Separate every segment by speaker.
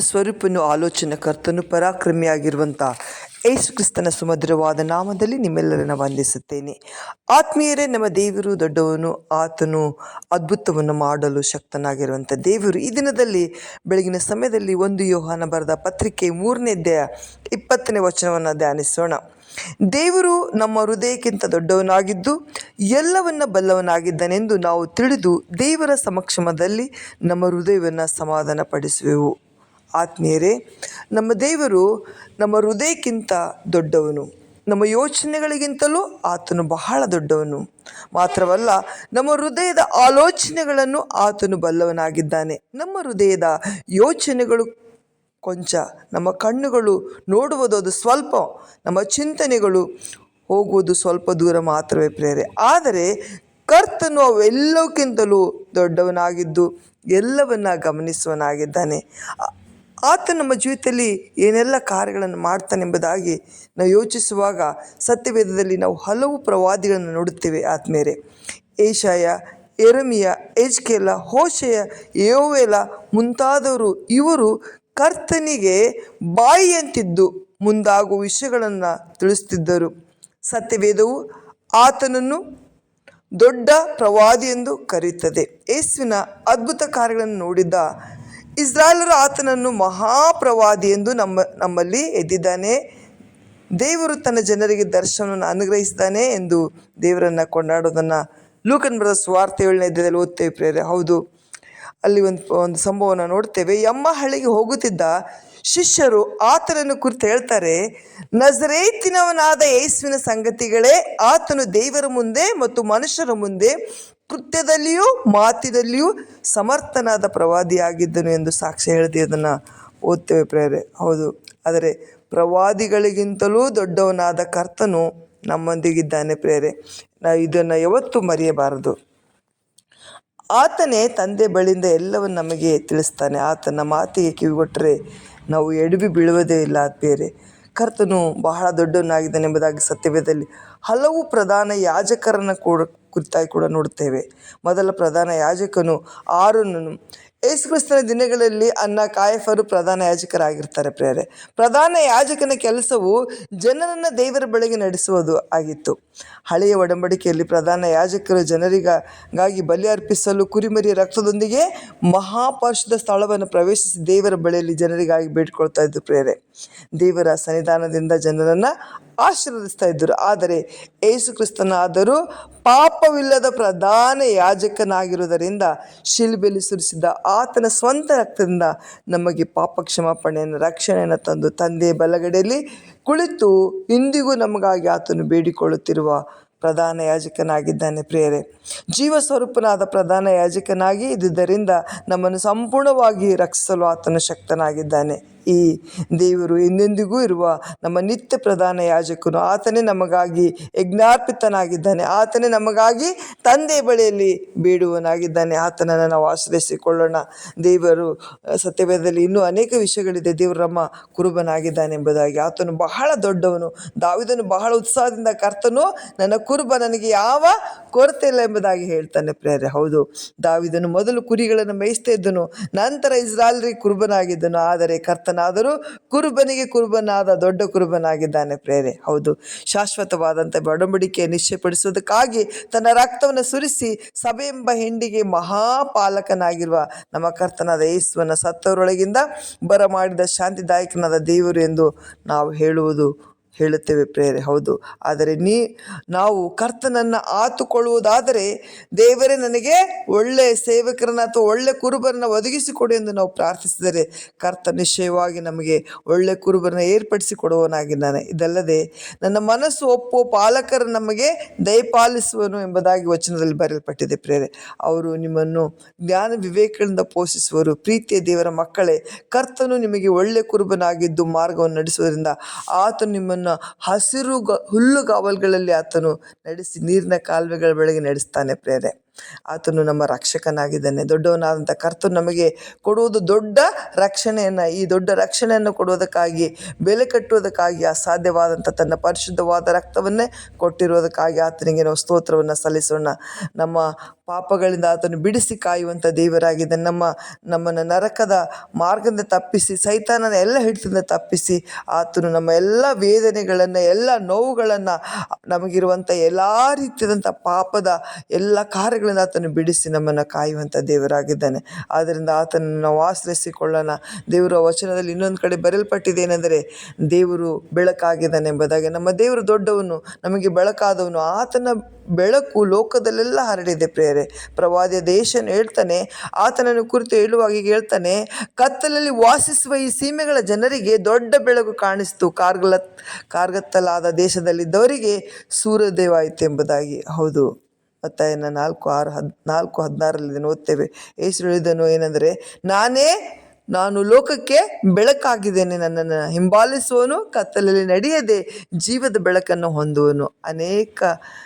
Speaker 1: ಸ್ವರೂಪನು ಆಲೋಚನೆ ಕರ್ತನು ಪರಾಕ್ರಮಿಯಾಗಿರುವಂಥ ಯೇಸು ಕ್ರಿಸ್ತನ ಸುಮಧುರವಾದ ನಾಮದಲ್ಲಿ ನಿಮ್ಮೆಲ್ಲರನ್ನು ವಂದಿಸುತ್ತೇನೆ. ಆತ್ಮೀಯರೇ, ನಮ್ಮ ದೇವರು ದೊಡ್ಡವನು, ಆತನು ಅದ್ಭುತವನ್ನು ಮಾಡಲು ಶಕ್ತನಾಗಿರುವಂಥ ದೇವರು. ಈ ದಿನದಲ್ಲಿ ಬೆಳಗಿನ ಸಮಯದಲ್ಲಿ ಒಂದು ಯೋಹಾನ ಬರೆದ ಪತ್ರಿಕೆ ಮೂರನೇ ಅಧ್ಯಾಯ ಇಪ್ಪತ್ತನೇ ವಚನವನ್ನು ಧ್ಯಾನಿಸೋಣ. ದೇವರು ನಮ್ಮ ಹೃದಯಕ್ಕಿಂತ ದೊಡ್ಡವನಾಗಿದ್ದು, ಎಲ್ಲವನ್ನ ಬಲ್ಲವನಾಗಿದ್ದನೆಂದು ನಾವು ತಿಳಿದು ದೇವರ ಸಮಕ್ಷಮದಲ್ಲಿ ನಮ್ಮ ಹೃದಯವನ್ನು ಸಮಾಧಾನಪಡಿಸುವೆವು. ಆತ್ಮೀಯರೇ, ನಮ್ಮ ದೇವರು ನಮ್ಮ ಹೃದಯಕ್ಕಿಂತ ದೊಡ್ಡವನು. ನಮ್ಮ ಯೋಚನೆಗಳಿಗಿಂತಲೂ ಆತನು ಬಹಳ ದೊಡ್ಡವನು. ಮಾತ್ರವಲ್ಲ, ನಮ್ಮ ಹೃದಯದ ಆಲೋಚನೆಗಳನ್ನು ಆತನು ಬಲ್ಲವನಾಗಿದ್ದಾನೆ. ನಮ್ಮ ಹೃದಯದ ಯೋಚನೆಗಳು ಕೊಂಚ ನಮ್ಮ ಕಣ್ಣುಗಳು ನೋಡುವುದು ಸ್ವಲ್ಪ, ನಮ್ಮ ಚಿಂತನೆಗಳು ಹೋಗುವುದು ಸ್ವಲ್ಪ ದೂರ ಮಾತ್ರವೇ ಪ್ರೇರೆ ಆದರೆ ಕರ್ತನು ಅವೆಲ್ಲಕ್ಕಿಂತಲೂ ದೊಡ್ಡವನಾಗಿದ್ದು ಎಲ್ಲವನ್ನ ಗಮನಿಸುವನಾಗಿದ್ದಾನೆ ಆತ ನಮ್ಮ ಜೀವಿತದಲ್ಲಿ ಏನೆಲ್ಲ ಕಾರ್ಯಗಳನ್ನು ಮಾಡ್ತಾನೆಂಬುದಾಗಿ ನಾವು ಯೋಚಿಸುವಾಗ ಸತ್ಯವೇದದಲ್ಲಿ ನಾವು ಹಲವು ಪ್ರವಾದಿಗಳನ್ನು ನೋಡುತ್ತೇವೆ ಆತ್ಮೇರೆ ಏಷಾಯ ಎರಮಿಯ ಎಜ್ಕೆಲ ಹೋಶಯ, ಯೋವೆಲ ಮುಂತಾದವರು ಇವರು ಕರ್ತನಿಗೆ ಬಾಯಿಯಂತಿದ್ದು ಮುಂದಾಗುವ ವಿಷಯಗಳನ್ನು ತಿಳಿಸುತ್ತಿದ್ದರು. ಸತ್ಯವೇದವು ಆತನನ್ನು ದೊಡ್ಡ ಪ್ರವಾದಿ ಎಂದು ಕರೆಯುತ್ತದೆ. ಯೇಸುವಿನ ಅದ್ಭುತ ಕಾರ್ಯಗಳನ್ನು ನೋಡಿದ್ದ ಇಸ್ರಾಯೇಲರು ಆತನನ್ನು ಮಹಾಪ್ರವಾದಿ ಎಂದು ನಮ್ಮ, ನಮ್ಮಲ್ಲಿ ಎದ್ದಿದ್ದಾನೆ. ದೇವರು ತನ್ನ ಜನರಿಗೆ ದರ್ಶನವನ್ನು ಅನುಗ್ರಹಿಸಿದ್ದಾನೆ ಎಂದು ದೇವರನ್ನು ಕೊಂಡಾಡೋದನ್ನು ಲೂಕನ್ ಬರೆದ ಸ್ವಾರ್ಥ ಏಳನೇ ಅಧ್ಯಾಯದಲ್ಲಿ ಓದ್ತೇವೆ ಪ್ರೇರೆ ಹೌದು. ಅಲ್ಲಿ ಒಂದು ಒಂದು ಸಂಭವನ ನೋಡ್ತೇವೆ ಎಮ್ಮ ಹಳ್ಳಿಗೆ ಹೋಗುತ್ತಿದ್ದ ಶಿಷ್ಯರು ಆತನನ್ನು ಕುರಿತು ಹೇಳ್ತಾರೆ, ನಜರೇತಿನವನಾದ ಯೇಸುವಿನ ಸಂಗತಿಗಳೇ, ಆತನು ದೇವರ ಮುಂದೆ ಮತ್ತು ಮನುಷ್ಯರ ಮುಂದೆ ಕೃತ್ಯದಲ್ಲಿಯೂ ಮಾತಿನಲ್ಲಿಯೂ ಸಮರ್ಥನಾದ ಪ್ರವಾದಿಯಾಗಿದ್ದನು ಎಂದು ಸಾಕ್ಷ್ಯ ಅದನ್ನು ಓದ್ತೇವೆ ಪ್ರೇರೆ. ಹೌದು. ಆದರೆ ಪ್ರವಾದಿಗಳಿಗಿಂತಲೂ ದೊಡ್ಡವನಾದ ಕರ್ತನು ನಮ್ಮೊಂದಿಗಿದ್ದಾನೆ ಪ್ರೇರೆ. ನಾವು ಇದನ್ನು ಯಾವತ್ತೂ ಮರೆಯಬಾರದು. ಆತನೇ ತಂದೆ ಬಳಿಯಿಂದ ಎಲ್ಲವನ್ನು ನಮಗೆ ತಿಳಿಸ್ತಾನೆ. ಆತನ ಮಾತಿಗೆ ಕಿವಿಗೊಟ್ಟರೆ ನಾವು ಎಡವಿ ಬೀಳುವುದೇ ಇಲ್ಲ ಬೇರೆ ಕರ್ತನು ಬಹಳ ದೊಡ್ಡವನಾಗಿದ್ದಾನೆ ಎಂಬುದಾಗಿ ಸತ್ಯವೇದಲ್ಲಿ ಹಲವು ಪ್ರಧಾನ ಯಾಜಕರನ್ನು ಕೂಡ ಕುರಿತಾಗಿ ಕೂಡ ನೋಡುತ್ತೇವೆ. ಮೊದಲ ಪ್ರಧಾನ ಯಾಜಕನು ಆರೋನನು. ಯೇಸುಕ್ರಿಸ್ತನ ದಿನಗಳಲ್ಲಿ ಅನ್ನ ಕಾಯಫರು ಪ್ರಧಾನ ಯಾಜಕರಾಗಿರ್ತಾರೆ ಪ್ರೇರೆ ಪ್ರಧಾನ ಯಾಜಕನ ಕೆಲಸವು ಜನರನ್ನು ದೇವರ ಬಳಿಗೆ ನಡೆಸುವುದು ಆಗಿತ್ತು. ಹಳೆಯ ಒಡಂಬಡಿಕೆಯಲ್ಲಿ ಪ್ರಧಾನ ಯಾಜಕರು ಜನರಿಗಾಗಿ ಬಲಿ ಅರ್ಪಿಸಲು ಕುರಿಮರಿ ರಕ್ತದೊಂದಿಗೆ ಮಹಾಪರ್ಷದ ಸ್ಥಳವನ್ನು ಪ್ರವೇಶಿಸಿ ದೇವರ ಬಳಿಯಲ್ಲಿ ಜನರಿಗಾಗಿ ಬೇಡ್ಕೊಳ್ತಾ ಇದ್ದು ಪ್ರೇರೆ ದೇವರ ಸನ್ನಿಧಾನದಿಂದ ಜನರನ್ನು ಆಶೀರ್ವದಿಸ್ತಾ ಇದ್ದರು ಆದರೆ ಯೇಸುಕ್ರಿಸ್ತನಾದರೂ ಪಾಪವಿಲ್ಲದ ಪ್ರಧಾನ ಯಾಜಕನಾಗಿರುವುದರಿಂದ ಶಿಲ್ಬೆಲಿ ಸುರಿಸಿದ ಆತನ ಸ್ವಂತ ರಕ್ತದಿಂದ ನಮಗೆ ಪಾಪ ಕ್ಷಮಾಪಣೆಯನ್ನು ರಕ್ಷಣೆಯನ್ನು ತಂದು ತಂದೆ ಬಲಗಡೆಯಲ್ಲಿ ಕುಳಿತು ಇಂದಿಗೂ ನಮಗಾಗಿ ಆತನು ಬೇಡಿಕೊಳ್ಳುತ್ತಿರುವ ಪ್ರಧಾನ ಯಾಜಕನಾಗಿದ್ದಾನೆ ಪ್ರಿಯರೇ. ಜೀವ ಸ್ವರೂಪನಾದ ಪ್ರಧಾನ ಯಾಜಕನಾಗಿ ಇದ್ದುದರಿಂದ ನಮ್ಮನ್ನು ಸಂಪೂರ್ಣವಾಗಿ ರಕ್ಷಿಸಲು ಆತನು ಶಕ್ತನಾಗಿದ್ದಾನೆ. ಈ ದೇವರು ಎಂದೆಂದಿಗೂ ಇರುವ ನಮ್ಮ ನಿತ್ಯ ಪ್ರಧಾನ ಯಾಜಕನು ಆತನೇ ನಮಗಾಗಿ ಯಜ್ಞಾರ್ಪಿತನಾಗಿದ್ದಾನೆ. ಆತನೇ ನಮಗಾಗಿ ತಂದೆ ಬಳಿಯಲ್ಲಿ ಬೇಡುವನಾಗಿದ್ದಾನೆ ಆತನನ್ನು ನಾವು ಆಶ್ರಯಿಸಿಕೊಳ್ಳೋಣ. ದೇವರು ಸತ್ಯವೇದದಲ್ಲಿ ಇನ್ನೂ ಅನೇಕ ವಿಷಯಗಳಿದೆ. ದೇವರು ನಮ್ಮ ಕುರುಬನಾಗಿದ್ದಾನೆ ಎಂಬುದಾಗಿ. ಆತನು ಬಹಳ ದೊಡ್ಡವನು. ದಾವಿದನು ಬಹಳ ಉತ್ಸಾಹದಿಂದ ಕರ್ತನು, ನನ್ನ ಕುರುಬ ನನಗೆ ಯಾವ ಕೊರತೆ ಇಲ್ಲ ಎಂಬುದಾಗಿ ಹೇಳ್ತಾನೆ ಪ್ರೇರೆ ಹೌದು, ದಾವಿದನು ಮೊದಲು ಕುರಿಗಳನ್ನು ಮೇಯಿಸ್ತಾ ಇದ್ದನು, ನಂತರ ಇಸ್ರಾಲ್ರಿ ಕುರುಬನಾಗಿದ್ದನು. ಆದರೆ ಕರ್ತನಾದರೂ ಕುರುಬನಿಗೆ ಕುರುಬನಾದ ದೊಡ್ಡ ಕುರುಬನಾಗಿದ್ದಾನೆ ಪ್ರೇರೆ. ಹೌದು ಶಾಶ್ವತವಾದಂಥ ಒಡಂಬಡಿಕೆ ನಿಶ್ಚಯಪಡಿಸುವುದಕ್ಕಾಗಿ ತನ್ನ ರಕ್ತವನ್ನು ಸುರಿಸಿ ಸಭೆ ಎಂಬ ಹೆಂಡಿಗೆ ಮಹಾಪಾಲಕನಾಗಿರುವ ನಮ್ಮ ಕರ್ತನಾದ ಯೇಸುವನ ಸತ್ತವರೊಳಗಿಂದ ಬರಮಾಡಿದ ಶಾಂತಿದಾಯಕನಾದ ದೇವರು ಎಂದು ನಾವು ಹೇಳುವುದು ಹೇಳುತ್ತೇವೆ ಪ್ರೇರೆ ಹೌದು. ಆದರೆ ನೀ, ನಾವು ಕರ್ತನನ್ನು ಆತುಕೊಳ್ಳುವುದಾದರೆ ದೇವರೇ ನನಗೆ ಒಳ್ಳೆಯ ಸೇವಕರನ್ನ ಅಥವಾ ಒಳ್ಳೆ ಕುರುಬರನ್ನ ಒದಗಿಸಿಕೊಡು ಎಂದು ನಾವು ಪ್ರಾರ್ಥಿಸಿದರೆ ಕರ್ತ ನಿಶ್ಚಯವಾಗಿ ನಮಗೆ ಒಳ್ಳೆ ಕುರುಬರನ್ನ ಏರ್ಪಡಿಸಿ ಕೊಡುವನಾಗಿದ್ದಾನೆ ಇದಲ್ಲದೆ ನನ್ನ ಮನಸ್ಸು ಒಪ್ಪುವ ಪಾಲಕರು ನಮಗೆ ದಯಪಾಲಿಸುವನು ಎಂಬುದಾಗಿ ವಚನದಲ್ಲಿ ಬರೆಯಲ್ಪಟ್ಟಿದೆ ಪ್ರೇರೆ ಅವರು ನಿಮ್ಮನ್ನು ಜ್ಞಾನ ವಿವೇಕಗಳಿಂದ ಪೋಷಿಸುವರು. ಪ್ರೀತಿಯ ದೇವರ ಮಕ್ಕಳೇ, ಕರ್ತನು ನಿಮಗೆ ಒಳ್ಳೆ ಕುರುಬನಾಗಿದ್ದು ಮಾರ್ಗವನ್ನು ನಡೆಸುವುದರಿಂದ ಆತನು ನಿಮ್ಮನ್ನು ಹಸಿರು ಗ ಹುಲ್ಲುಗಾವಲುಗಳಲ್ಲಿ ಆತನು ನಡೆಸಿ ನೀರಿನ ಕಾಲುವೆಗಳ ಬಳಿಗೆ ನಡೆಸ್ತಾನೆ ಪ್ರೇರೆ ಆತನು ನಮ್ಮ ರಕ್ಷಕನಾಗಿದ್ದಾನೆ. ದೊಡ್ಡವನಾದಂಥ ಕರ್ತನು ನಮಗೆ ಕೊಡುವುದು ದೊಡ್ಡ ರಕ್ಷಣೆಯನ್ನು, ಈ ದೊಡ್ಡ ರಕ್ಷಣೆಯನ್ನು ಕೊಡುವುದಕ್ಕಾಗಿ, ಬೆಲೆ ಕಟ್ಟುವುದಕ್ಕಾಗಿ ಅಸಾಧ್ಯವಾದಂಥ ತನ್ನ ಪರಿಶುದ್ಧವಾದ ರಕ್ತವನ್ನೇ ಕೊಟ್ಟಿರುವುದಕ್ಕಾಗಿ ಆತನಿಗೆ ನಾವು ಸ್ತೋತ್ರವನ್ನು ಸಲ್ಲಿಸೋಣ. ನಮ್ಮ ಪಾಪಗಳಿಂದ ಆತನು ಬಿಡಿಸಿ ಕಾಯುವಂಥ ದೇವರಾಗಿದ್ದಾನೆ ನಮ್ಮ, ನಮ್ಮನ್ನು ನರಕದ ಮಾರ್ಗದಿಂದ ತಪ್ಪಿಸಿ, ಸೈತಾನನ ಎಲ್ಲ ಹಿಡಿತದಿಂದ ತಪ್ಪಿಸಿ, ಆತನು ನಮ್ಮ ಎಲ್ಲ ವೇದನೆಗಳನ್ನು, ಎಲ್ಲ ನೋವುಗಳನ್ನು, ನಮಗಿರುವಂಥ ಎಲ್ಲ ರೀತಿಯಾದಂಥ ಪಾಪದ ಎಲ್ಲ ಕಾರ್ಯಗಳಿಂದ ಆತನು ಬಿಡಿಸಿ ನಮ್ಮನ್ನು ಕಾಯುವಂಥ ದೇವರಾಗಿದ್ದಾನೆ. ಆದ್ದರಿಂದ ಆತನನ್ನು ನಾವು ಆಶ್ರಯಿಸಿಕೊಳ್ಳೋಣ. ದೇವರ ವಚನದಲ್ಲಿ ಇನ್ನೊಂದು ಕಡೆ ಬರೆಯಲ್ಪಟ್ಟಿದೆ ಏನೆಂದರೆ, ದೇವರು ಬೆಳಕಾಗಿದ್ದಾನೆ ಎಂಬುದಾಗಿ. ನಮ್ಮ ದೇವರು ದೊಡ್ಡವನು, ನಮಗೆ ಬೆಳಕಾದವನು, ಆತನ ಬೆಳಕು ಲೋಕದಲ್ಲೆಲ್ಲ ಹರಡಿದೆ ಪ್ರೇರೆ ಪ್ರವಾದಿಯ ದೇಶನು ಹೇಳ್ತಾನೆ, ಆತನನ್ನು ಕುರಿತು ಹೇಳುವಾಗ ಹೇಳ್ತಾನೆ, ಕತ್ತಲಲ್ಲಿ ವಾಸಿಸುವ ಈ ಸೀಮೆಗಳ ಜನರಿಗೆ ದೊಡ್ಡ ಬೆಳಕು ಕಾಣಿಸ್ತು. ಕಾರ್ಗಲ ಕಾರ್ಗತ್ತಲಾದ ದೇಶದಲ್ಲಿದ್ದವರಿಗೆ ಸೂರ್ಯೋದಯವಾಯಿತು ಎಂಬುದಾಗಿ. ಹೌದು. ಮತ್ತಾಯನ ನಾಲ್ಕು ಆರು ಹದ್, ನಾಲ್ಕು ಹದಿನಾರರಲ್ಲಿ ಓದ್ತೇವೆ ಯೇಸು ಹೇಳಿದನು ಏನೆಂದರೆ, ನಾನೇ, ನಾನು ಲೋಕಕ್ಕೆ ಬೆಳಕಾಗಿದ್ದೇನೆ, ನನ್ನನ್ನು ಹಿಂಬಾಲಿಸುವನು ಕತ್ತಲಲ್ಲಿ ನಡೆಯದೆ ಜೀವದ ಬೆಳಕನ್ನು ಹೊಂದುವನು. ಅನೇಕ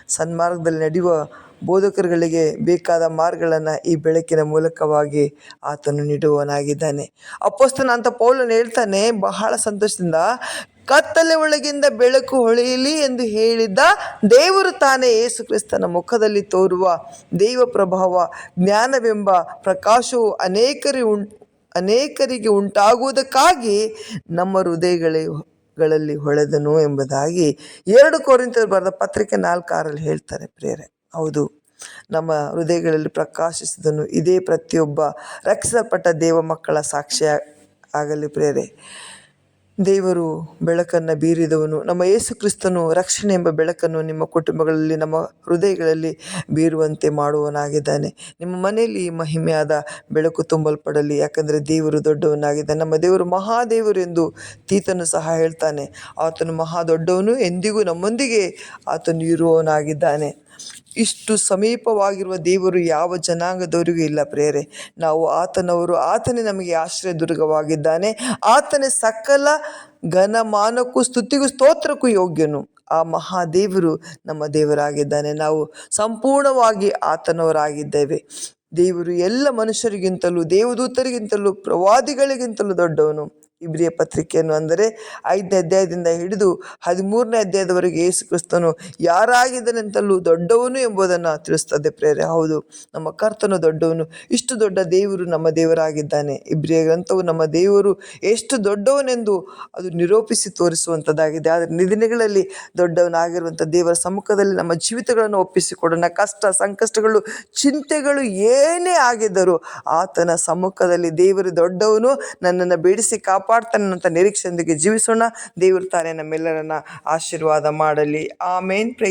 Speaker 1: ಸನ್ಮಾರ್ಗದಲ್ಲಿ ನಡೆಯುವ ಬೋಧಕರುಗಳಿಗೆ ಬೇಕಾದ ಮಾರ್ಗಗಳನ್ನು ಈ ಬೆಳಕಿನ ಮೂಲಕವಾಗಿ ಆತನು ನೀಡುವವನಾಗಿದ್ದಾನೆ. ಅಪ್ಪಸ್ತನ ಅಂತ ಪೌಲನು ಹೇಳ್ತಾನೆ, ಬಹಳ ಸಂತೋಷದಿಂದ ಕತ್ತಲೆ ಒಳಗಿಂದ ಬೆಳಕು ಹೊಳೆಯಲಿ ಎಂದು ಹೇಳಿದ್ದ ದೇವರು ತಾನೇ ಯೇಸುಕ್ರಿಸ್ತನ ಮುಖದಲ್ಲಿ ತೋರುವ ದೈವ ಪ್ರಭಾವ ಜ್ಞಾನವೆಂಬ ಪ್ರಕಾಶವು ಅನೇಕರಿ ಉಂ, ಅನೇಕರಿಗೆ ಉಂಟಾಗುವುದಕ್ಕಾಗಿ ನಮ್ಮ ಹೃದಯಗಳಲ್ಲಿ ಹೊಳೆದನು ಎಂಬುದಾಗಿ ಎರಡು ಕೋರಿಂತ ಬರೆದ ಪತ್ರಿಕೆ ನಾಲ್ಕಾರಲ್ಲಿ ಹೇಳ್ತಾರೆ ಪ್ರೇರೆ ಹೌದು, ನಮ್ಮ ಹೃದಯಗಳಲ್ಲಿ ಪ್ರಕಾಶಿಸಿದನು ಇದೇ ಪ್ರತಿಯೊಬ್ಬ ರಕ್ಷಿಸಲ್ಪಟ್ಟ ದೇವ ಮಕ್ಕಳ ಸಾಕ್ಷಿಯ ಆಗಲಿ ಪ್ರೇರೆ ದೇವರು ಬೆಳಕನ್ನು ಬೀರಿದವನು, ನಮ್ಮ ಯೇಸು ಕ್ರಿಸ್ತನು ರಕ್ಷಣೆ ಎಂಬ ಬೆಳಕನ್ನು ನಿಮ್ಮ ಕುಟುಂಬಗಳಲ್ಲಿ, ನಮ್ಮ ಹೃದಯಗಳಲ್ಲಿ ಬೀರುವಂತೆ ಮಾಡುವವನಾಗಿದ್ದಾನೆ. ನಿಮ್ಮ ಮನೆಯಲ್ಲಿ ಈ ಮಹಿಮೆಯಾದ ಬೆಳಕು ತುಂಬಲ್ಪಡಲಿ, ಯಾಕಂದರೆ ದೇವರು ದೊಡ್ಡವನಾಗಿದ್ದಾನೆ. ನಮ್ಮ ದೇವರು ಮಹಾದೇವರು ಎಂದು ತೀತನು ಸಹ ಹೇಳ್ತಾನೆ. ಆತನು ಮಹಾ ದೊಡ್ಡವನು ಎಂದಿಗೂ ನಮ್ಮೊಂದಿಗೆ ಆತನು ಇರುವವನಾಗಿದ್ದಾನೆ. ಇಷ್ಟು ಸಮೀಪವಾಗಿರುವ ದೇವರು ಯಾವ ಜನಾಂಗದವರಿಗೂ ಇಲ್ಲ ಪ್ರೇರೆ ನಾವು ಆತನವರು, ಆತನೇ ನಮಗೆ ಆಶ್ರಯ ದುರ್ಗವಾಗಿದ್ದಾನೆ ಆತನೇ ಸಕಲ ಘನಮಾನಕ್ಕೂ, ಸ್ತುತಿಗೂ, ಸ್ತೋತ್ರಕ್ಕೂ ಯೋಗ್ಯನು. ಆ ಮಹಾದೇವರು ನಮ್ಮ ದೇವರಾಗಿದ್ದಾನೆ. ನಾವು ಸಂಪೂರ್ಣವಾಗಿ ಆತನವರಾಗಿದ್ದೇವೆ. ದೇವರು ಎಲ್ಲ ಮನುಷ್ಯರಿಗಿಂತಲೂ, ದೇವದೂತರಿಗಿಂತಲೂ, ಪ್ರವಾದಿಗಳಿಗಿಂತಲೂ ದೊಡ್ಡವನು. ಇಬ್ರಿಯ ಪತ್ರಿಕೆಯನ್ನು ಅಂದರೆ ಐದನೇ ಅಧ್ಯಾಯದಿಂದ ಹಿಡಿದು ಹದಿಮೂರನೇ ಅಧ್ಯಾಯದವರೆಗೆ ಯೇಸು ಕ್ರಿಸ್ತನು ಯಾರಾಗಿದ್ದನೆಂತಲೂ ದೊಡ್ಡವನು ಎಂಬುದನ್ನು ತಿಳಿಸ್ತದೆ ಪ್ರೇರೆ ಹೌದು, ನಮ್ಮ ಕರ್ತನು ದೊಡ್ಡವನು, ಇಷ್ಟು ದೊಡ್ಡ ದೇವರು ನಮ್ಮ ದೇವರಾಗಿದ್ದಾನೆ. ಇಬ್ರಿಯ ಗ್ರಂಥವು ನಮ್ಮ ದೇವರು ಎಷ್ಟು ದೊಡ್ಡವನೆಂದು ಅದು ನಿರೂಪಿಸಿ ತೋರಿಸುವಂಥದ್ದಾಗಿದೆ. ಆದರೆ ನಿಧಿನಗಳಲ್ಲಿ ದೊಡ್ಡವನಾಗಿರುವಂಥ ದೇವರ ಸಮ್ಮುಖದಲ್ಲಿ ನಮ್ಮ ಜೀವಿತಗಳನ್ನು ಒಪ್ಪಿಸಿಕೊಡೋಣ. ಕಷ್ಟ, ಸಂಕಷ್ಟಗಳು, ಚಿಂತೆಗಳು ಏನೇ ಆಗಿದ್ದರೂ ಆತನ ಸಮ್ಮುಖದಲ್ಲಿ ದೇವರು ದೊಡ್ಡವನು, ನನ್ನನ್ನು ಬೇಡಿಸಿ ಕಾಪಾಡ್ತಾನೆ ಅಂತ ನಿರೀಕ್ಷೆಯೊಂದಿಗೆ ಜೀವಿಸೋಣ. ದೇವರು ತಾನೇ ನಮ್ಮೆಲ್ಲರನ್ನ ಆಶೀರ್ವಾದ ಮಾಡಲಿ. ಆಮೇನ್. ಪ್ರೈಸ್